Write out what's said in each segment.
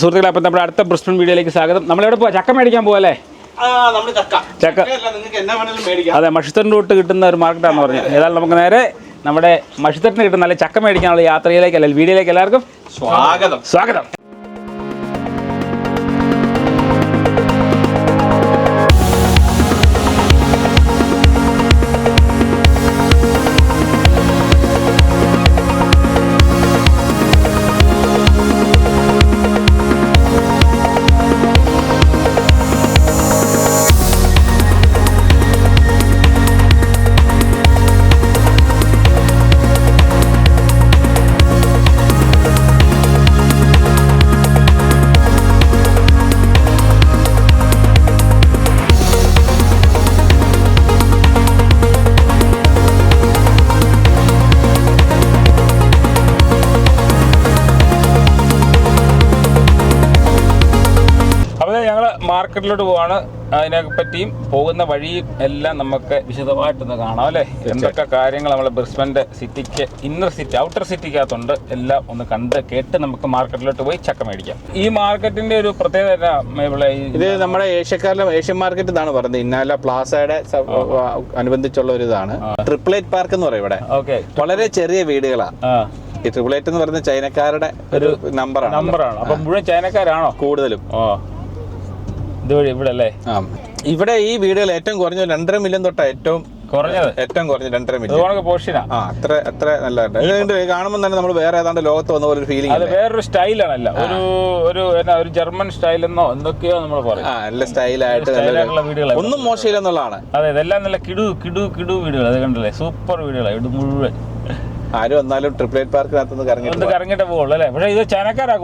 സുഹൃത്തുക്കളെ അപ്പം നമ്മുടെ അടുത്ത ബ്രിസ്ബൻ വീഡിയോയിലേക്ക് സ്വാഗതം. നമ്മളെവിടെ പോവാ? ചക്ക മേടിക്കാൻ പോവല്ലേ ചക്ക. അതെ മഷിത്തറിന്റെ തൊട്ട് കിട്ടുന്ന ഒരു മാർക്കറ്റാണെന്ന് പറഞ്ഞു. ഏതായാലും നമുക്ക് നേരെ നമ്മുടെ മഷിത്തറിന് കിട്ടുന്ന നല്ല ചക്ക മേടിക്കാനുള്ള യാത്രയിലേക്ക് അല്ലെങ്കിൽ വീഡിയോയിലേക്ക് എല്ലാവർക്കും സ്വാഗതം. സ്വാഗതം. മാർക്കറ്റിലോട്ട് പോവാണ്. അതിനെ പറ്റിയും പോകുന്ന വഴിയും എല്ലാം നമുക്ക് വിശദമായിട്ടൊന്ന് കാണാം അല്ലേ? എന്തൊക്കെ കാര്യങ്ങൾ നമ്മളെ ബ്രിസ്ബന്റെ സിറ്റിക്ക് ഇന്നർ സിറ്റി ഔട്ടർ സിറ്റിക്കകത്തുണ്ട്. എല്ലാം ഒന്ന് കണ്ട് കേട്ട് നമുക്ക് മാർക്കറ്റിലോട്ട് പോയി ചക്ക മേടിക്കാം. ഈ മാർക്കറ്റിന്റെ ഒരു പ്രത്യേകത ഇത് നമ്മുടെ ഏഷ്യക്കാരിലെ ഏഷ്യൻ മാർക്കറ്റ് എന്നാണ് പറയുന്നത്. ഇന്നാല പ്ലാസയുടെ അനുബന്ധിച്ചുള്ള ഒരു ഇതാണ്. ട്രിപ്ലേറ്റ് പാർക്ക് എന്ന് പറയും ഇവിടെ. ഓക്കെ. വളരെ ചെറിയ വീടുകളാണ് ഈ ട്രിപ്ലേറ്റ് എന്ന് പറയുന്നത് ചൈനക്കാരുടെ ഒരു നമ്പറാണ് നമ്പറാണ് അപ്പൊ മുഴുവൻ ചൈനക്കാരാണോ? കൂടുതലും. ഇതുവഴി ഇവിടെ അല്ലേ ഇവിടെ ഈ വീടുകൾ ഏറ്റവും കുറഞ്ഞ രണ്ടര മില്യൺ തൊട്ടാ ഏറ്റവും കുറഞ്ഞത്? ഏറ്റവും കുറഞ്ഞ രണ്ടര മില്യൺ പോർഷനാ ആ അത്ര അത്ര നല്ലതായിട്ട്. കാണുമ്പോൾ തന്നെ നമ്മൾ വേറെ ഏതാണ്ട് ലോകത്ത് വന്ന പോലെ ഫീലിംഗ് അത് വേറൊരു സ്റ്റൈലാണല്ല. ഒരു ഒരു എന്നാ ഒരു ജർമ്മൻ സ്റ്റൈൽ എന്നോ എന്തൊക്കെയോ നമ്മൾ പറയും. നല്ല സ്റ്റൈലായിട്ട് സ്റ്റൈലായിട്ടുള്ള ഒന്നും മോശമില്ലെന്നുള്ളതാണ്. അതെ ഇതെല്ലാം നല്ല കിടു കിടു കിടു വീടുകൾ അത് കണ്ടല്ലേ? സൂപ്പർ വീടുകളാണ് ഇവിടെ മുഴുവൻ. ആരും വന്നാലും ട്രിപ്ലേറ്റ് പാർക്കിനകത്തുനിന്ന് കറങ്ങി കറങ്ങിട്ട് കറങ്ങിട്ടേ പോകുള്ളൂ അല്ലേ? പക്ഷേ ഇത് ചനക്കാരാ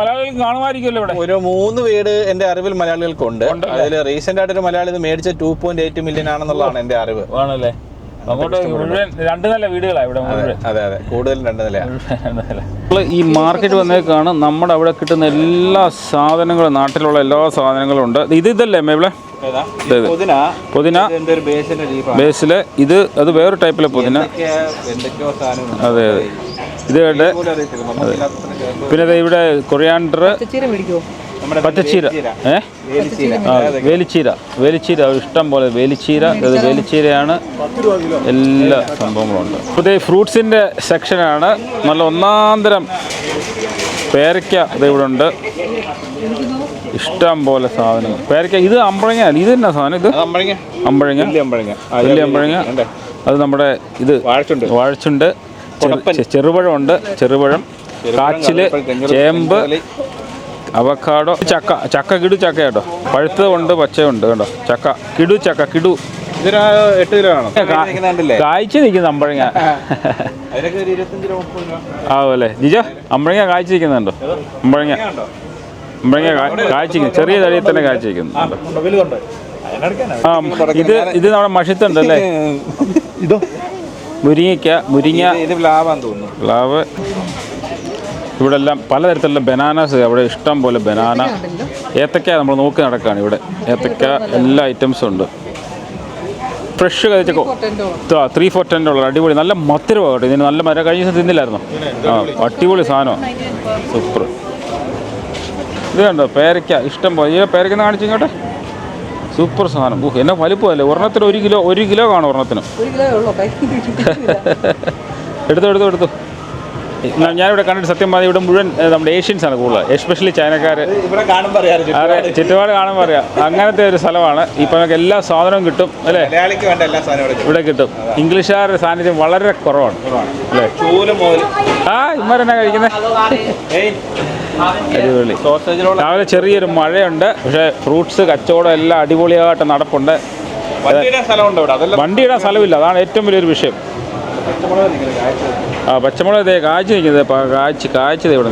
മലയാളികൾക്ക് കാണുമായിരിക്കുമല്ലോ ഇവിടെ. ഒരു മൂന്ന് വീട് എന്റെ അറിവിൽ മലയാളികൾക്കുണ്ട്. അതിൽ റീസെന്റ് ആയിട്ട് ഒരു മലയാളി ഇത് മേടിച്ച ടു പോയിന്റ് എയ്റ്റ് മില്യൺ ആണെന്നുള്ളതാണ് എന്റെ അറിവ്. ആണല്ലേ? അങ്ങോട്ട് മുഴുവൻ രണ്ട് വീടുകളാണ് ഇവിടെ അതെ അതെ കൂടുതൽ രണ്ട് ഈ മാർക്കറ്റ് വന്നേക്കാണ് നമ്മുടെ അവിടെ കിട്ടുന്ന എല്ലാ സാധനങ്ങളും നാട്ടിലുള്ള എല്ലാ സാധനങ്ങളും ഉണ്ട്. ഇത് ഇതല്ലേ മേബിളെ? പുതിന. ബേസിൽ ഇത് അത് വേറൊരു ടൈപ്പിലെ പുതിന. അതെ അതെ. ഇത് ഇവിടെ പിന്നെ ദേ ഇവിടെ കൊറിയാണ്ടർ നമ്മുടെ പച്ചച്ചീര. ഏ? ആ വേലിച്ചീര. വേലിച്ചീര ഇഷ്ടം പോലെ വേലിച്ചീര. അത് വേലിച്ചീരയാണ്. എല്ലാ സംഭവങ്ങളും ഉണ്ട് പുതിയ ഫ്രൂട്ട്സിന്റെ സെക്ഷനാണ് നല്ല ഒന്നാന്തരം പേരയ്ക്ക ഇത് ഇവിടെ ഉണ്ട് ഇഷ്ടം പോലെ സാധനങ്ങൾ. പേരക്ക ഇത് അമ്പഴങ്ങ അല്ല ഇത് എന്നാ സാധനം ഇത്? അമ്പഴങ്ങ. അമ്പഴങ്ങ? വലിയ അമ്പഴങ്ങ. വലിയ അമ്പഴങ്ങ. അത് നമ്മുടെ ഇത് വാഴച്ചുണ്ട്. വാഴച്ചുണ്ട്. ചെറു- ചെറുപഴമുണ്ട് ചെറുപഴം കാച്ചിൽ ചേമ്പ് അവക്കാടോ ചക്ക ചക്ക കിടു ചക്ക കേട്ടോ. പഴുത്തതുണ്ട് പച്ചയുണ്ട് കേട്ടോ. ചക്ക കിടു ചക്ക കിടു. എട്ട് കിലോ ആണോ? കായ്ച്ചു നിൽക്കുന്ന അമ്പഴങ്ങ. ആവുമല്ലേ ജിജോ അമ്പഴങ്ങ കായ്ച്ചു നിൽക്കുന്നുണ്ടോ? അമ്പഴങ്ങ. അമ്പഴങ്ങ കായ്ച്ചിരിക്കുന്നു ചെറിയ തടിയിൽ തന്നെ കാഴ്ചയ്ക്കും. ആ ഇത് ഇത് നമ്മുടെ മഷിത്തുണ്ട് അല്ലേ? ഇതോ മുരിങ്ങയ്ക്ക മുരിങ്ങ. ഇത് പ്ലാവാന്ന് തോന്നുന്നു. പ്ലാവ്. ഇവിടെ എല്ലാം പലതരത്തിലുള്ള ബനാനാസ്. അവിടെ ഇഷ്ടം പോലെ ബനാന. ഏത്തക്ക നമ്മൾ നോക്കി നടക്കുകയാണ് ഇവിടെ. ഏത്തക്ക എല്ലാ ഐറ്റംസും ഉണ്ട്. ഫ്രഷ് കഴിച്ചോ ത്രീ ഫോർ ടെന്റെ ഉള്ള അടിപൊളി. നല്ല മധുരമാണ് കേട്ടോ. ഇതിന് നല്ല മരം കഴിഞ്ഞ ദിവസം തിന്നില്ലായിരുന്നോ? ആ അടിപൊളി സാധനമാണ് സൂപ്പർ. ഇത് കണ്ടോ പേരയ്ക്ക. ഇഷ്ടം പോലെ. ഈ പേരയ്ക്കുന്ന കാണിച്ചു ഇങ്ങോട്ടെ. സൂപ്പർ സാധനം. ഊഹ് എന്നെ വലിപ്പമല്ലേ ഒരെണ്ണത്തിന് ഒരു കിലോ ഒരു കിലോ കാണും ഒരെണ്ണത്തിന്. എടുത്തോ കിലോ എടുത്തോ എടുത്തു. ഞാനിവിടെ കണ്ടിട്ട് സത്യം പറഞ്ഞാൽ ഇവിടെ മുഴുവൻ നമ്മുടെ ഏഷ്യൻസ് ആണ് കൂടുതൽ. എസ്പെഷ്യലി ചൈനക്കാർ ഇവിടെ കാണാൻ പറയാ അതെ ചുറ്റുപാട് കാണുമ്പോൾ അറിയാം. അങ്ങനത്തെ ഒരു സ്ഥലമാണ്. ഇപ്പം നമുക്ക് എല്ലാ സാധനവും കിട്ടും അല്ലേ? ഇവിടെ കിട്ടും. ഇംഗ്ലീഷുകാരുടെ സാന്നിധ്യം വളരെ കുറവാണ്. അല്ലേ? ആ ഇമ്മരെന്നാ കഴിക്കുന്നത് അടിപൊളി. രാവിലെ ചെറിയൊരു മഴയുണ്ട്. പക്ഷേ ഫ്രൂട്ട്സ് കച്ചവടം എല്ലാം അടിപൊളിയായിട്ട് നടപ്പുണ്ട്. വണ്ടിയുടെ സ്ഥലമില്ല. അതാണ് ഏറ്റവും വലിയൊരു വിഷയം. ആ പച്ചമുളക് ഇതേ കാഴ്ച നിൽക്കുന്നത്. കാച്ചി കാഴ്ച കാഴ്ചത് ഇവിടെ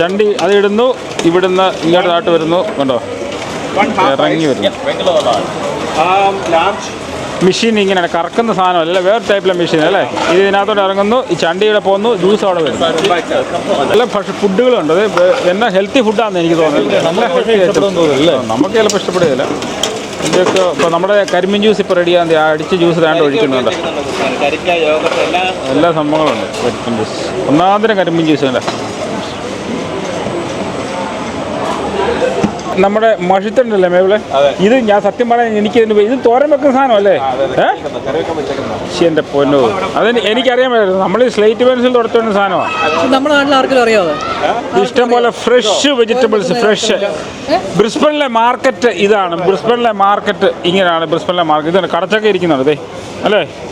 ചണ്ടി അത് ഇടുന്നു. ഇവിടുന്ന് ഇങ്ങോട്ട് നാട്ട് വരുന്നു. കണ്ടോ? ഇറങ്ങി വരുന്നു. മെഷീൻ ഇങ്ങനെയാണ്. കറക്കുന്ന സാധനം അല്ലേ വേറെ ടൈപ്പിലെ മെഷീൻ അല്ലേ? ഇത് ഇതിനകത്തോട്ട് ഇറങ്ങുന്നു. ഈ ചണ്ടിയുടെ പോകുന്നു ജ്യൂസ് അവിടെ വരുന്നു. നല്ല ഭക്ഷ ഫുഡുകളുണ്ട് അത് എന്നെ ഹെൽത്തി ഫുഡാണെന്ന് എനിക്ക് തോന്നുന്നത് നല്ല നമുക്ക് ചിലപ്പോൾ ഇഷ്ടപ്പെടുകയില്ല. ഇതൊക്കെ ഇപ്പോൾ നമ്മുടെ കരിമീൻ ജ്യൂസ് ഇപ്പോൾ റെഡിയാകുന്നത് അടിച്ച് ജ്യൂസ് വേണ്ട ഒഴിക്കുന്നുണ്ട്. എല്ലാം സംഭവങ്ങളുണ്ട്. കരിമീൻ ജ്യൂസ് ഒന്നാന്തരം കരിമ്പിൻ ജ്യൂസ് വേണ്ട നമ്മുടെ മഷിത്തണ്ടല്ലേ മേവിളെ? ഇത് ഞാൻ സത്യം പറയാൻ എനിക്ക് ഇതിന് ഇത് തോരൻ വെക്കുന്ന സാധനമല്ലേ? ഏഹ് എന്റെ പൊന്നു. അതിന് എനിക്കറിയാമായിരുന്നു. നമ്മൾ സ്ലേറ്റ് പെൻസിൽ തുടച്ചുകൊണ്ട സാധനമാണ് നമ്മുടെ നാട്ടിൽ അറിയാതെ ഇഷ്ടംപോലെ ഫ്രഷ് വെജിറ്റബിൾസ് ഫ്രഷ് ബ്രിസ്ബണിലെ മാർക്കറ്റ് ഇതാണ്. ബ്രിസ്ബണിലെ മാർക്കറ്റ് ഇങ്ങനെയാണ്. ബ്രിസ്ബണിലെ മാർക്കറ്റ്. ഇതാണ് കടച്ചൊക്കെ ഇരിക്കുന്നുണ്ട് അതെ അല്ലേ? കടച്ചക്ക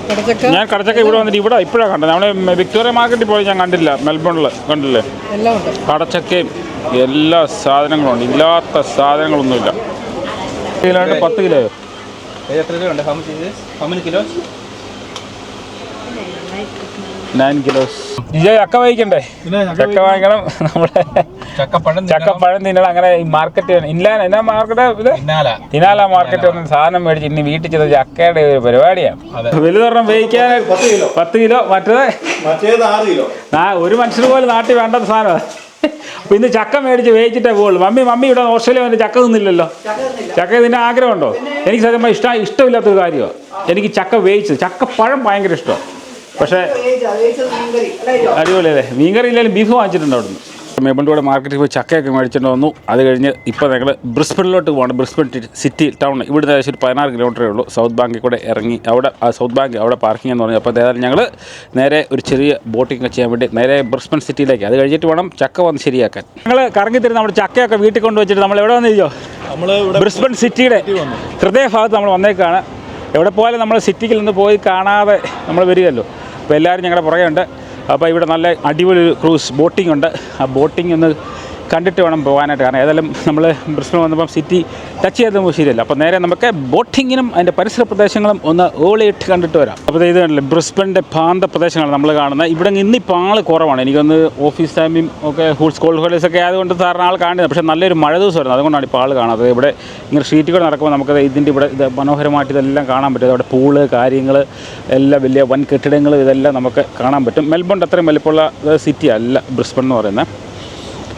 ഞാൻ കടച്ചക്ക ഇവിടെ വന്നിട്ട് ഇവിടെ ഇപ്പോഴാണ് കണ്ടത്. നമ്മൾ വിക്ടോറിയ മാർക്കറ്റിൽ പോയി ഞാൻ കണ്ടില്ല. മെൽബണിൽ കണ്ടില്ലേ? എല്ലാം ഉണ്ട് കടച്ചക്കയും എല്ലാ സാധനങ്ങളും ഉണ്ട് ഇല്ലാത്ത സാധനങ്ങളൊന്നുമില്ല. കിലോണ്ട് പത്ത് kilo. Kilo nine kilos. Jijo അക്ക വാങ്ങിക്കണ്ടേ? അക്ക വാങ്ങിക്കണം. നമ്മുടെ ചക്കപ്പഴം ചക്കപ്പഴം തിന്നണം. അങ്ങനെ ഈ മാർക്കറ്റ് ഇല്ല എന്നാ മാർക്കറ്റ് ഇത്? തിനാല മാർക്കറ്റ് വന്ന് സാധനം മേടിച്ച് ഇനി വീട്ടിൽ ചെന്ന് ചക്കയുടെ ഒരു പരിപാടിയാണ് വലുതൊരെണ്ണം വേവിക്കാൻ പത്ത് കിലോ. മറ്റേത്? ആ ഒരു മനുഷ്യന് പോലെ നാട്ടിൽ വേണ്ട സാധനം അപ്പൊ ഇന്ന് ചക്ക മേടിച്ച് വേവിച്ചിട്ടേ പോകുള്ളൂ മമ്മി മമ്മി ഇവിടെ ഓസ്ട്രേലിയ വന്ന് ചക്ക തിന്നില്ലല്ലോ? ചക്ക ഇതിന്റെ ആഗ്രഹമുണ്ടോ? എനിക്ക് സത്യം ഇഷ്ടം ഇഷ്ടമില്ലാത്തൊരു കാര്യമാണ് എനിക്ക് ചക്ക വേവിച്ചത്. ചക്ക പഴം ഭയങ്കര ഇഷ്ടമാണ് പക്ഷേ അടിപൊളിയല്ലേ? മീൻകറി ഇല്ലെങ്കിലും ബീഫ് വാങ്ങിച്ചിട്ടുണ്ട് അവിടുന്ന്. മേബിന്റെ കൂടെ മാർക്കറ്റിൽ പോയി ചക്കയൊക്കെ മേടിച്ചിട്ട് വന്നു. അത് കഴിഞ്ഞ് ഇപ്പോൾ ഞങ്ങൾ ബ്രിസ്ബണിലോട്ട് പോകണം ബ്രിസ്ബൺ സിറ്റി ടൗൺ ഇവിടുന്ന് ഏകദേശം ഒരു പതിനാറ് കിലോമീറ്ററേ ഉള്ളൂ. സൗത്ത് ബാങ്കിൽ കൂടെ ഇറങ്ങി അവിടെ ആ സൗത്ത് ബാങ്ക് അവിടെ പാർക്കിംഗ് എന്ന് പറഞ്ഞു. അപ്പോൾ ഏതായാലും ഞങ്ങൾ നേരെ ഒരു ചെറിയ ബോട്ടിംഗ് ഒക്കെ ചെയ്യാൻ വേണ്ടി നേരെ ബ്രിസ്ബൺ സിറ്റിയിലേക്ക് അത് കഴിഞ്ഞിട്ട് വേണം ചക്ക വന്ന് ശരിയാക്കാൻ. ഞങ്ങൾ കറങ്ങി തരുന്ന നമ്മുടെ ചക്കയൊക്കെ വീട്ടിൽ കൊണ്ടുവച്ചിട്ട് നമ്മൾ എവിടെ വന്നിരിക്കോ നമ്മൾ ബ്രിസ്ബൺ സിറ്റിയുടെ ഹൃദയഭാഗത്ത് നമ്മൾ വന്നേക്കാണ്. എവിടെ പോയാലും നമ്മൾ സിറ്റിക്കിൽ നിന്ന് പോയി കാണാതെ നമ്മൾ വരികയല്ലോ. അപ്പോൾ എല്ലാവരും ഞങ്ങളുടെ പുറകെ ഉണ്ട്. അപ്പോൾ ഇവിടെ നല്ല അടിപൊളി ക്രൂസ് ബോട്ടിംഗ് ഉണ്ട്. ആ ബോട്ടിംഗ് ഒന്ന് കണ്ടിട്ട് വേണം പോകാനായിട്ട്. കാരണം ഏതായാലും നമ്മൾ ബ്രിസ്ബൺ വന്നപ്പം സിറ്റി ടച്ച് ചെയ്തപ്പോൾ ശരിയല്ല അപ്പോൾ നേരെ നമുക്ക് ബോട്ടിങ്ങിനും അതിന്റെ പരിസര പ്രദേശങ്ങളും ഒന്ന് ഓളിയിട്ട് കണ്ടിട്ട് വരാം. അപ്പോൾ ഇത് കണ്ടില്ലേ? ബ്രിസ്ബണിന്റെ പ്രാന്ത നമ്മൾ കാണുന്നത്. ഇവിടെ ഇന്നിപ്പോൾ ആൾ കുറവാണ്. എനിക്കൊന്ന് ഓഫീസ് ടൈമും ഒക്കെ ഹൂൾസ് ഹോളിഡേസ് ഒക്കെ ആയതുകൊണ്ട് സാറിന് ആൾ കാണുന്നത് പക്ഷേ നല്ലൊരു മഴ ദിവസമായിരുന്നു അതുകൊണ്ടാണ് ഇപ്പോൾ ആൾ കാണാത്തത്. ഇവിടെ ഇങ്ങനെ കൂടെ നടക്കുമ്പോൾ നമുക്ക് ഇതിന്റെ ഇവിടെ ഇത് മനോഹരമായിട്ട് ഇതെല്ലാം കാണാൻ പറ്റും. അവിടെ പൂൾ കാര്യങ്ങൾ എല്ലാം വലിയ വൻ കെട്ടിടങ്ങൾ ഇതെല്ലാം നമുക്ക് കാണാൻ പറ്റും. മെൽബൺ അത്രയും വലിപ്പമുള്ള സിറ്റി അല്ല ബ്രിസ്ബൺ എന്ന് പറയുന്നത്.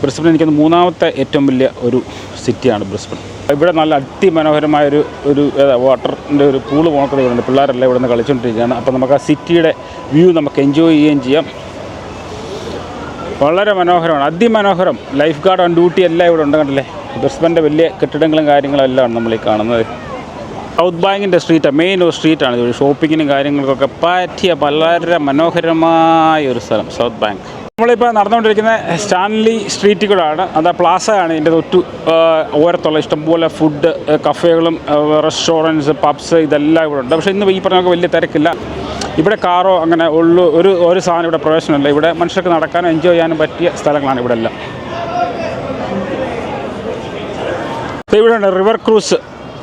ബ്രിസ്ബൺ എനിക്ക് മൂന്നാമത്തെ ഏറ്റവും വലിയ ഒരു സിറ്റിയാണ് ബ്രിസ്ബൺ ഇവിടെ നല്ല അതിമനോഹരമായ ഒരു ഒരു വാട്ടറിന്റെ ഒരു പൂൾ പോണക്കത് ഇവിടെ ഉണ്ട് പിള്ളേരെല്ലാം ഇവിടെ നിന്ന് കളിച്ചുകൊണ്ടിരിക്കുകയാണ് അപ്പോൾ നമുക്ക് ആ സിറ്റിയുടെ വ്യൂ നമുക്ക് എൻജോയ് ചെയ്യുകയും ചെയ്യാം. വളരെ മനോഹരമാണ്. അതിമനോഹരം. ലൈഫ് ഗാർഡ് ഓൺ ഡ്യൂട്ടി എല്ലാം ഇവിടെ ഉണ്ട് കണ്ടില്ലേ? ബ്രിസ്ബന്റെ വലിയ കെട്ടിടങ്ങളും കാര്യങ്ങളും എല്ലാം നമ്മൾ ഈ കാണുന്നത് സൗത്ത് ബാങ്കിന്റെ സ്ട്രീറ്റാണ് മെയിൻ ഒരു സ്ട്രീറ്റാണ് ഇത് ഷോപ്പിങ്ങിനും കാര്യങ്ങൾക്കൊക്കെ പറ്റിയ വളരെ മനോഹരമായ ഒരു സ്ഥലം സൗത്ത് ബാങ്ക് നമ്മളിപ്പോൾ നടന്നുകൊണ്ടിരിക്കുന്ന സ്റ്റാൻലി സ്ട്രീറ്റ് കൂടെ ആണ് അത് പ്ലാസ ആണ് ഇതിന്റെ തൊട്ടു ഓരത്തുള്ള ഇഷ്ടംപോലെ ഫുഡ് കഫേകളും റെസ്റ്റോറന്റ്സ് പബ്സ് ഇതെല്ലാം ഇവിടെ ഉണ്ട്. പക്ഷേ ഇന്ന് ഈ പറഞ്ഞ വലിയ തിരക്കില്ല. ഇവിടെ കാറോ അങ്ങനെ ഉള്ളു ഒരു ഒരു സാധനം ഇവിടെ പ്രവേശനമില്ല. ഇവിടെ മനുഷ്യർക്ക് നടക്കാനും എൻജോയ് ചെയ്യാനും പറ്റിയ സ്ഥലങ്ങളാണ് ഇവിടെ എല്ലാം. ഇവിടെ റിവർ ക്രൂസ്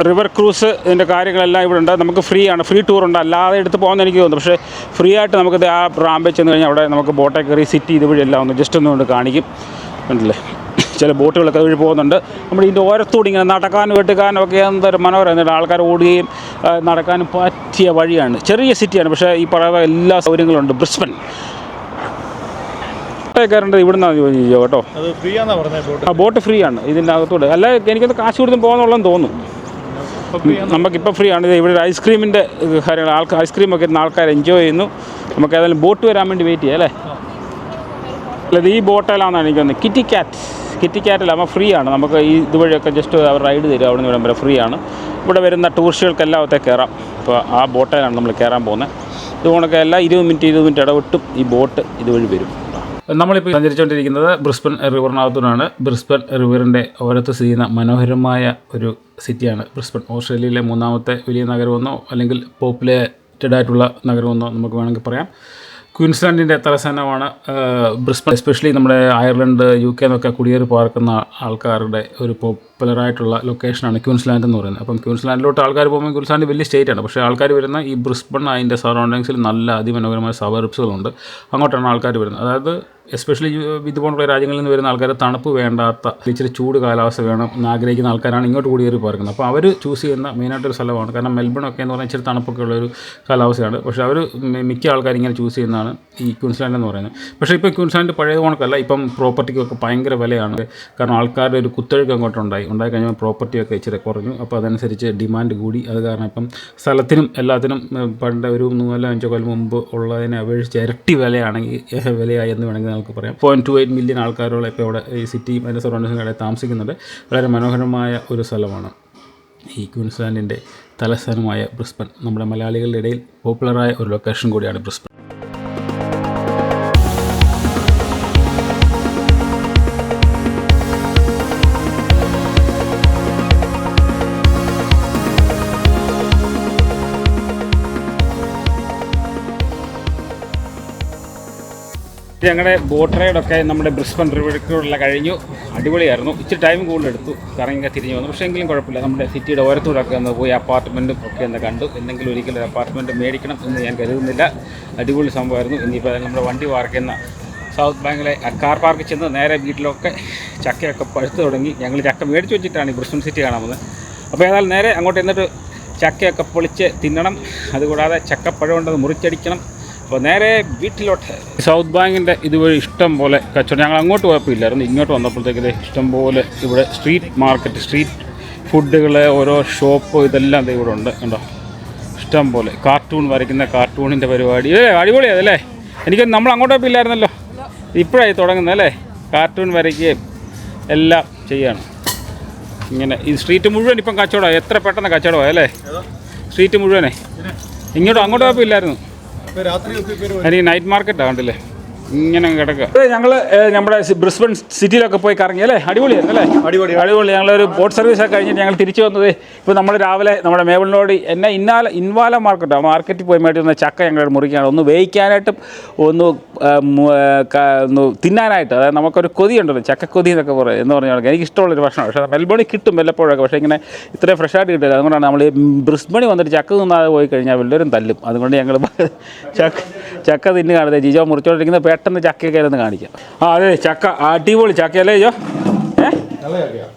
റിവർ ക്രൂസ് ഇതിന്റെ കാര്യങ്ങളെല്ലാം ഇവിടെ ഉണ്ട്. നമുക്ക് ഫ്രീ ആണ്. ഫ്രീ ടൂർ ഉണ്ട്. അല്ലാതെ എടുത്ത് പോകുന്ന എനിക്ക് തോന്നുന്നു. പക്ഷേ ഫ്രീ ആയിട്ട് നമുക്ക് ആ റാമ്പേ ചെന്ന് കഴിഞ്ഞാൽ അവിടെ നമുക്ക് ബോട്ടെ കയറി സിറ്റി ഇതുവഴി എല്ലാം ഒന്ന് ജസ്റ്റ് ഒന്ന് കൊണ്ട് കാണിക്കും. ഉണ്ടല്ലേ ചില ബോട്ടുകളൊക്കെ വഴി പോകുന്നുണ്ട്. നമ്മൾ ഇതിന്റെ ഓരത്തൂടി ഇങ്ങനെ നടക്കാനും വെട്ടുക്കാനും ഒക്കെ എന്തൊരു മനോഹരം. എന്നിട്ട് ആൾക്കാർ ഓടുകയും നടക്കാനും പറ്റിയ വഴിയാണ്. ചെറിയ സിറ്റിയാണ് പക്ഷേ ഈ പറയുന്ന എല്ലാ സൗകര്യങ്ങളും ഉണ്ട്. ബ്രിസ്ബൻ. കയറേണ്ടത് ഇവിടെ ജോലി ചെയ്യുക കേട്ടോ. ബോട്ട് ആ ബോട്ട് ഫ്രീ ആണ്. ഇതിന്റെ അകത്തൂടെ. അല്ല എനിക്കത് കാശ് കൊടുത്തും പോകുന്നുള്ളതെന്ന് തോന്നുന്നു. നമുക്കിപ്പോൾ ഫ്രീ ആണ് ഇവിടെ ഒരു ഐസ്ക്രീമിന്റെ കാര്യങ്ങൾ. ആൾക്കാർ ഐസ്ക്രീമൊക്കെ ഇരുന്ന് ആൾക്കാർ എൻജോയ് ചെയ്യുന്നു. നമുക്ക് ഏതായാലും ബോട്ട് വരാൻ വേണ്ടി വെയിറ്റ് ചെയ്യാം അല്ലേ? അല്ല ഈ ബോട്ടിലാണെന്നാണ് എനിക്ക് തോന്നുന്നത്. കിറ്റി കാറ്റ് കിറ്റി ക്യാറ്റിലാകുമ്പോൾ ഫ്രീ ആണ് നമുക്ക് ഈ ഇതുവഴിയൊക്കെ ജസ്റ്റ് അവർ റൈഡ് തരും. അവിടെ നിന്ന് ഇവിടം വരെ ഫ്രീ ആണ് ഇവിടെ വരുന്ന ടൂറിസ്റ്റുകൾക്കെല്ലാം അകത്തെ കയറാം. അപ്പോൾ ആ ബോട്ടിലാണ് നമ്മൾ കയറാൻ പോകുന്നത്. ഇതുകൊണ്ടൊക്കെ എല്ലാം ഇരുപത് മിനിറ്റ് ഇരുപത് മിനിറ്റ് ഇടവിട്ടും ഈ ബോട്ട് ഇതുവഴി വരും. നമ്മളിപ്പോൾ സഞ്ചരിച്ചുകൊണ്ടിരിക്കുന്നത് ബ്രിസ്ബൻ റിവറിനകത്തുനിന്നാണ് ബ്രിസ്ബൻ റിവറിന്റെ ഓരത്ത് സ്ഥിതി ചെയ്യുന്ന മനോഹരമായ ഒരു സിറ്റിയാണ്. ബ്രിസ്ബൻ ഓസ്ട്രേലിയയിലെ മൂന്നാമത്തെ വലിയ നഗരമെന്നോ അല്ലെങ്കിൽ പോപ്പുലേറ്റഡ് ആയിട്ടുള്ള നഗരമെന്നോ നമുക്ക് വേണമെങ്കിൽ പറയാം. ക്വീൻസ്ലാൻഡിന്റെ തലസ്ഥാനമാണ് ബ്രിസ്ബൻ. എസ്പെഷ്യലി നമ്മുടെ അയർലൻഡ് യു കെ എന്നൊക്കെ കുടിയേറി പാർക്കുന്ന ആൾക്കാരുടെ ഒരു പോപ്പുലറായിട്ടുള്ള ലൊക്കേഷനാണ് ക്യൂൻസ്ലാൻഡ് എന്ന് പറയുന്നത്. അപ്പം ക്യൂൻസ്ലാൻഡിലോട്ട് ആൾക്കാർ പോകുമ്പോൾ ക്യൂൻസ്ലാൻഡ് വലിയ സ്റ്റേറ്റ് ആണ്. പക്ഷേ ആൾക്കാർ വരുന്ന ഈ ബ്രിസ്ബൺ അതിന്റെ സറൗണ്ടിങ്സിൽ നല്ല അതിമനോഹരമായ സബർബ്സുകളുണ്ട് അങ്ങോട്ടാണ് ആൾക്കാർ വരുന്നത്. അതായത് എസ്പെഷ്യലി ഇതുപോലുള്ള രാജ്യങ്ങളിൽ നിന്ന് വരുന്ന ആൾക്കാർ തണുപ്പ് വേണ്ടാത്ത ഇച്ചിരി ചൂട് കാലാവസ്ഥ വേണം എന്ന് ആഗ്രഹിക്കുന്ന ആൾക്കാരാണ് ഇങ്ങോട്ട് കുടിയേറി പാർക്കുന്നത് അപ്പോൾ അവർ ചൂസ് ചെയ്യുന്ന മെയിനായിട്ടൊരു സ്ഥലമാണ്. കാരണം മെൽബൺ ഒക്കെ എന്ന് പറഞ്ഞാൽ ഇച്ചിരി തണുപ്പൊക്കെ ഉള്ളൊരു കാലാവസ്ഥയാണ്. പക്ഷേ അവർ മിക്ക ആൾക്കാർ ഇങ്ങനെ ചൂസ് ചെയ്യുന്നതാണ് ഈ ക്യൂൻസ്ലാൻഡ് എന്ന് പറയുന്നത്. പക്ഷേ ഇപ്പോൾ ക്യൂൻസ്ലാൻഡ് പഴയ കണക്കല്ല ഇപ്പം പ്രോപ്പർട്ടിക്കൊക്കെ ഭയങ്കര വിലയാണ്. കാരണം ആൾക്കാരുടെ ഒരു കുത്തൊഴുക്ക് അങ്ങോട്ടുണ്ടായി. ഉണ്ടായി കഴിഞ്ഞാൽ പ്രോപ്പർട്ടിയൊക്കെ ഇച്ചിരി കുറഞ്ഞു. അപ്പോൾ അതനുസരിച്ച് ഡിമാൻഡ് കൂടി. അത് കാരണം ഇപ്പം സ്ഥലത്തിനും എല്ലാത്തിനും പണ്ട് ഒരു മൂന്നോ അഞ്ചോ കൊല്ലം മുമ്പ് ഉള്ളതിനെ അപേക്ഷിച്ച് ഇരട്ടി വിലയാണെങ്കിൽ വിലയായി എന്ന് വേണമെങ്കിൽ നമുക്ക് പറയാം. പോയിന്റ് ടു എയ്റ്റ് മില്യൺ ആൾക്കാരോളം ഇപ്പോൾ ഇവിടെ ഈ സിറ്റിയും അതിന്റെ സറൗണ്ടിങ്സിലും ഇടയിൽ താമസിക്കുന്നുണ്ട്. വളരെ മനോഹരമായ ഒരു സ്ഥലമാണ്. ഈ ക്യൂൻസ്ലാൻഡിന്റെ തലസ്ഥാനമായ ബ്രിസ്ബൻ. നമ്മുടെ മലയാളികളുടെ ഇടയിൽ പോപ്പുലറായ ഒരു ലൊക്കേഷൻ കൂടിയാണ് ബ്രിസ്ബൻ. ഞങ്ങളുടെ ബോട്ട് റൈഡൊക്കെ നമ്മുടെ ബ്രിസ്ബൻ റിവറിലുള്ള കഴിഞ്ഞു. അടിപൊളിയായിരുന്നു. ഇച്ചിരി ടൈം കൂടുതലെടുത്തു കറങ്ങി തിരിഞ്ഞു വന്നു. പക്ഷേ എങ്കിലും കുഴപ്പമില്ല. നമ്മുടെ സിറ്റിയുടെ ഓരത്തൂടൊക്കെ ഒന്ന് പോയി അപ്പാർട്ട്മെന്റും ഒക്കെ ഒന്ന് കണ്ടു. എന്തെങ്കിലും ഒരിക്കലും ഒരു അപ്പാർട്ട്മെന്റ് മേടിക്കണം എന്ന് ഞാൻ കരുതുന്നില്ല. അടിപൊളി സംഭവമായിരുന്നു. ഇനിയിപ്പോൾ നമ്മുടെ വണ്ടി പാർക്ക് ചെയ്യുന്ന സൗത്ത് ബാങ്കിലെ കാർ പാർക്ക് ചെന്ന് നേരെ വീട്ടിലൊക്കെ ചക്കയൊക്കെ പഴുത്തു തുടങ്ങി. ഞങ്ങൾ ചക്ക മേടിച്ച് വെച്ചിട്ടാണ് ഈ ബ്രിസ്ബൻ സിറ്റി കാണാൻ പോകുന്നത്. അപ്പോൾ ഏതായാലും നേരെ അങ്ങോട്ട് എന്നിട്ട് ചക്കയൊക്കെ പൊളിച്ച് തിന്നണം. അതുകൂടാതെ ചക്കപ്പഴം കൊണ്ടത് മുറിച്ചടിക്കണം. അപ്പോൾ നേരെ വീട്ടിലോട്ട്. സൗത്ത് ബാങ്കിന്റെ ഇതുവഴി ഇഷ്ടം പോലെ കച്ചവടം. ഞങ്ങൾ അങ്ങോട്ട് പോയപ്പോൾ ഇല്ലായിരുന്നു ഇങ്ങോട്ട് വന്നപ്പോഴത്തേക്ക് ദേ ഇഷ്ടം പോലെ ഇവിടെ സ്ട്രീറ്റ് മാർക്കറ്റ് സ്ട്രീറ്റ് ഫുഡുകൾ ഓരോ ഷോപ്പ് ഇതെല്ലാം ദേ ഇവിടെ ഉണ്ട് കണ്ടോ. ഇഷ്ടം പോലെ. കാർട്ടൂൺ വരയ്ക്കുന്ന കാർട്ടൂണിന്റെ പരിപാടി. ഇതേ അടിപൊളിയാണ് അല്ലേ? എനിക്ക് നമ്മൾ അങ്ങോട്ട് പോയപ്പോൾ ഇല്ലായിരുന്നല്ലോ ഇപ്പോഴായി തുടങ്ങുന്നത് അല്ലേ? കാർട്ടൂൺ വരയ്ക്കുകയും എല്ലാം ചെയ്യാണ്. ഇങ്ങനെ ഈ സ്ട്രീറ്റ് മുഴുവൻ ഇപ്പം കച്ചവടമായി എത്ര പെട്ടെന്ന് കച്ചവടമായി അല്ലേ? സ്ട്രീറ്റ് മുഴുവനെ. ഇങ്ങോട്ടും അങ്ങോട്ട് കുഴപ്പമില്ലായിരുന്നു രാത്രി നൈറ്റ് മാർക്കറ്റാണ് കണ്ടില്ലേ? ഇങ്ങനെ കിടക്കുക ഞങ്ങൾ നമ്മുടെ ബ്രിസ്ബൺ ബ്രിസ്ബൻ സിറ്റിയിലൊക്കെ പോയി കറങ്ങി അല്ലേ അടിപൊളിയായിരുന്നു അല്ലേ? അടിപൊളി. അടിപൊളി. ഞങ്ങളൊരു ബോട്ട് സർവീസ് ഒക്കെ കഴിഞ്ഞിട്ട് ഞങ്ങൾ തിരിച്ചു വന്നത് ഇപ്പോൾ നമ്മൾ രാവിലെ നമ്മുടെ മേവളിനോട് എന്നെ ഇന്നാല ഇൻവാല മാർക്കറ്റാണ് മാർക്കറ്റിൽ പോയി മേടിക്കുന്ന ചക്ക ഞങ്ങൾ മുറിക്കുകയാണ്. ഒന്ന് വേവിക്കാനായിട്ടും ഒന്ന് ഒന്ന് തിന്നാനായിട്ട്. അതായത് നമുക്കൊരു കൊതി ഉണ്ടല്ലോ ചക്ക കൊതി എന്നൊക്കെ പറയും എന്ന് പറഞ്ഞാൽ എനിക്ക് ഇഷ്ടമുള്ളൊരു ഭക്ഷണം പക്ഷേ മെൽബണിൽ കിട്ടും വല്ലപ്പോഴൊക്കെ. പക്ഷേ ഇങ്ങനെ ഇത്രയും ഫ്രഷായിട്ട് കിട്ടില്ല. അതുകൊണ്ടാണ് നമ്മൾ ഈ ബ്രിസ്ബണി വന്നിട്ട് ചക്ക തിന്നാതെ പോയി കഴിഞ്ഞാൽ വല്ലവരും തല്ലും. അതുകൊണ്ട് ഞങ്ങൾ ചക്ക ചക്ക തിന്നു കാണുന്നത് ജിജോ മുറിച്ചോണ്ടിരിക്കുന്നത് പെട്ടെന്ന് ചക്കയൊക്കെ ഒന്ന് കാണിക്കാം. ആ അതെ ചക്ക അടിപൊളി ചക്കയല്ലേ ജോ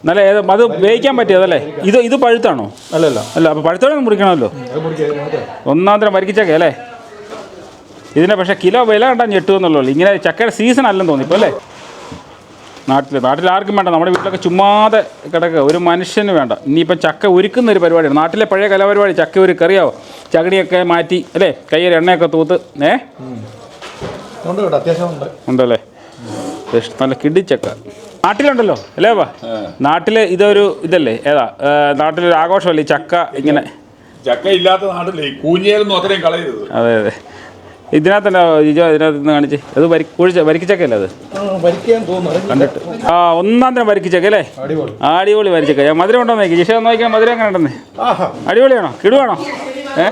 നല്ല ഏത് അത് വേവിക്കാൻ പറ്റിയതല്ലേ? ഇത് ഇത് പഴുത്താണോ? അല്ലല്ല. അല്ല അപ്പോൾ പഴുത്തോടെ മുറിക്കണമല്ലോ. ഒന്നാം തരം വരിക്കച്ചക്ക അല്ലേ? ഇതിനെ പക്ഷേ കിലോ വില കണ്ടാൽ ഞെട്ടു എന്നുള്ളൂ ഇങ്ങനെ ചക്കയുടെ സീസൺ അല്ലെന്ന് തോന്നി ഇപ്പോൾ അല്ലേ? നാട്ടിൽ നാട്ടിലാർക്കും വേണ്ട. നമ്മുടെ വീട്ടിലൊക്കെ ചുമ്മാതെ കിടക്കുക. ഒരു മനുഷ്യന് വേണ്ട. ഇനിയിപ്പം ചക്ക ഉരുക്കുന്ന ഒരു പരിപാടിയാണ്. നാട്ടിലെ പഴയ കലാപരിപാടി ചക്ക ഉരുക്ക് അറിയാവോ ചകടിയൊക്കെ മാറ്റി അല്ലേ? കയ്യിൽ എണ്ണയൊക്കെ തൂത്ത്. ഏ? ഉണ്ടല്ലേ? നല്ല കിടിച്ചക്ക നാട്ടിലുണ്ടല്ലോ അല്ലേ വാ നാട്ടിൽ ഇതൊരു ഇതല്ലേ? ഏതാ? നാട്ടിലൊരു ആഘോഷമല്ലേ ചക്ക ഇങ്ങനെ? ചക്ക ഇല്ലാത്ത നാട്ടിലേ കൂഞ്ഞേലൊന്നും അത്രയും കളയരുത്. അതെ അതെ. ഇതിനകത്ത് തന്നെ ജിജോ ഇതിനകത്ത് നിന്ന് കാണിച്ച്. അത് വരി കുഴിച്ച വരിക്കച്ചക്കല്ലേ അത്? കണ്ടിട്ട്. ആ ഒന്നാം തരം വരിക്കച്ചക്ക അല്ലേ അടിപൊളി. അടിപൊളി വരിച്ചക്ക ഞാൻ മധുരം ഉണ്ടോ നോക്കി ജിഷ നോക്കിയാൽ മധുരം എങ്ങനെ ഉണ്ടെന്ന്. ആഹാ. അടിപൊളിയാണോ? കിടുവാണോ? ഏ?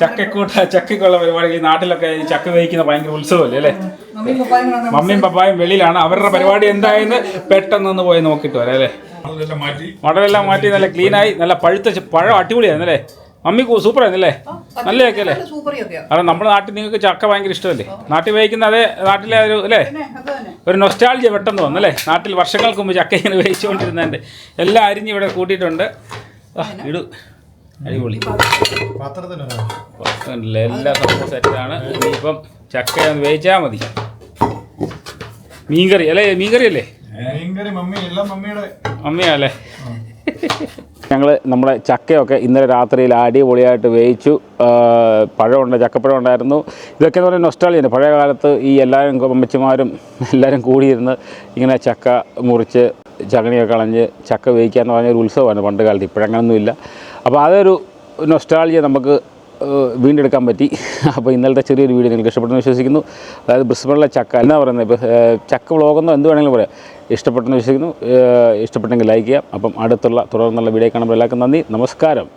ചക്കക്കൂട്ട ചക്കയ്ക്കുള്ള പരിപാടി. നാട്ടിലൊക്കെ ഈ ചക്ക വേവിക്കുന്ന ഭയങ്കര ഉത്സവമല്ലേ അല്ലേ? മമ്മിയും പപ്പായും വെളിയിലാണ്. അവരുടെ പരിപാടി എന്തായെന്ന് പെട്ടെന്ന് ഒന്ന് പോയി നോക്കിയിട്ട് വരാം അല്ലേ? മടലെല്ലാം മാറ്റി. നല്ല ക്ലീനായി നല്ല പഴുത്ത പഴം അടിപൊളിയായിരുന്നു അല്ലേ? മമ്മി സൂപ്പറായിരുന്നല്ലേ? നല്ല ചക്ക അല്ലേ സൂപ്പറിയൊക്കെയാ കാരണം നമ്മുടെ നാട്ടിൽ നിങ്ങൾക്ക് ചക്ക ഭയങ്കര ഇഷ്ടമല്ലേ? നാട്ടിൽ വേവിക്കുന്ന അതേ നാട്ടിലെ ഒരു അല്ലേ? ഒരു നൊസ്റ്റാൾജിയ പെട്ടെന്ന് വന്നു അല്ലേ നാട്ടിൽ വർഷങ്ങൾക്ക് മുമ്പ് ചക്ക ഇങ്ങനെ വേവിച്ചുകൊണ്ടിരുന്നതിന്റെ എല്ലാം അരിഞ്ഞ് ഇവിടെ കൂട്ടിയിട്ടുണ്ട്. ആ, ഇടു. അടിപൊളി. പാത്രത്തിനാണ് കണ്ടില്ലേ, എല്ലാ സംഭവം സെറ്റാണ്. ഇനിയിപ്പം ചക്ക ഒന്ന് വേവിച്ചാൽ മതി. മീൻകറി അല്ലേ? മീൻകറി അല്ലേ മീൻകറി മമ്മി എല്ലാം മമ്മിയുടെ അമ്മയല്ലേ ഞങ്ങൾ നമ്മളെ ചക്കയൊക്കെ ഇന്നലെ രാത്രിയിൽ അടിപൊളിയായിട്ട് വേവിച്ചു. പഴമുണ്ട് ചക്കപ്പഴം ഉണ്ടായിരുന്നു. ഇതൊക്കെ എന്ന് പറയുന്നത് നൊസ്റ്റാളിയാണ് പഴയ കാലത്ത് ഈ എല്ലാവരും അമ്മച്ചിമാരും എല്ലാവരും കൂടിയിരുന്ന് ഇങ്ങനെ ചക്ക മുറിച്ച് ചകണിയൊക്കെ കളഞ്ഞ് ചക്ക വേവിക്കുക എന്ന് പറഞ്ഞ ഒരു ഉത്സവമാണ് പണ്ട് കാലത്ത്. ഇപ്പോഴങ്ങനൊന്നുമില്ല. അപ്പോൾ അതൊരു നൊസ്റ്റാളിയ നമുക്ക് വീണ്ടെടുക്കാൻ പറ്റി. അപ്പോൾ ഇന്നലത്തെ ചെറിയൊരു വീഡിയോ നിങ്ങൾക്ക് ഇഷ്ടപ്പെട്ടെന്ന് വിശ്വസിക്കുന്നു. അതായത് ബ്രിസ്ബണിലെ ചക്ക എന്നാ പറയുന്നത്? ഇപ്പോൾ ചക്ക വ്ളോഗെന്നോ എന്ത് വേണമെങ്കിലും പറയാം. ഇഷ്ടപ്പെട്ടെന്ന് വിശ്വസിക്കുന്നു. ഇഷ്ടപ്പെട്ടെങ്കിൽ ലൈക്ക് ചെയ്യാം. അപ്പം അടുത്തുള്ള തുടർന്നുള്ള വീഡിയോ കാണുമ്പോൾ എല്ലാവർക്കും നന്ദി. നമസ്കാരം.